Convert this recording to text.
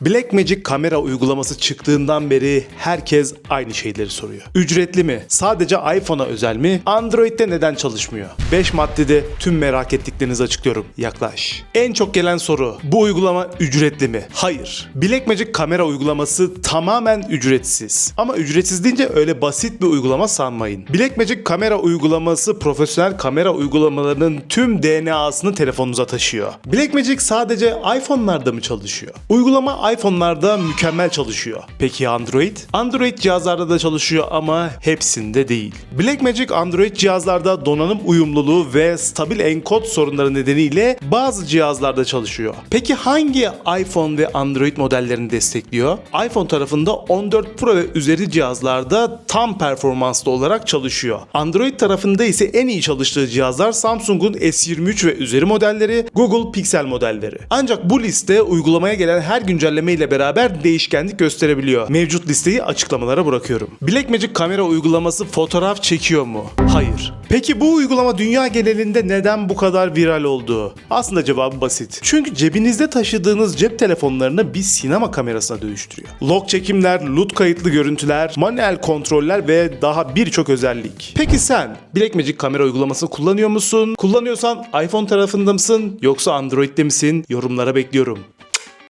Blackmagic kamera uygulaması çıktığından beri herkes aynı şeyleri soruyor. Ücretli mi? Sadece iPhone'a özel mi? Android'de neden çalışmıyor? 5 maddede tüm merak ettiklerinizi açıklıyorum. Yaklaş. En çok gelen soru bu uygulama ücretli mi? Hayır. Blackmagic kamera uygulaması tamamen ücretsiz. Ama ücretsiz deyince öyle basit bir uygulama sanmayın. Blackmagic kamera uygulaması profesyonel kamera uygulamalarının tüm DNA'sını telefonunuza taşıyor. Blackmagic sadece iPhone'larda mı çalışıyor? Uygulama iPhone'larda mükemmel çalışıyor. Peki Android? Android cihazlarda da çalışıyor ama hepsinde değil. Blackmagic Android cihazlarda donanım uyumluluğu ve stabil enkod sorunları nedeniyle bazı cihazlarda çalışıyor. Peki hangi iPhone ve Android modellerini destekliyor? iPhone tarafında 14 Pro ve üzeri cihazlarda tam performanslı olarak çalışıyor. Android tarafında ise en iyi çalıştığı cihazlar Samsung'un S23 ve üzeri modelleri, Google Pixel modelleri. Ancak bu liste uygulamaya gelen her güncelleme ile beraber değişkenlik gösterebiliyor. Mevcut listeyi açıklamalara bırakıyorum. Blackmagic kamera uygulaması fotoğraf çekiyor mu? Hayır. Peki bu uygulama dünya genelinde neden bu kadar viral oldu? Aslında cevabı basit. Çünkü cebinizde taşıdığınız cep telefonlarını bir sinema kamerasına dönüştürüyor. Log çekimler, LUT kayıtlı görüntüler, manuel kontroller ve daha birçok özellik. Peki sen Blackmagic kamera uygulamasını kullanıyor musun? Kullanıyorsan iPhone tarafında mısın yoksa Android'de misin? Yorumlara bekliyorum.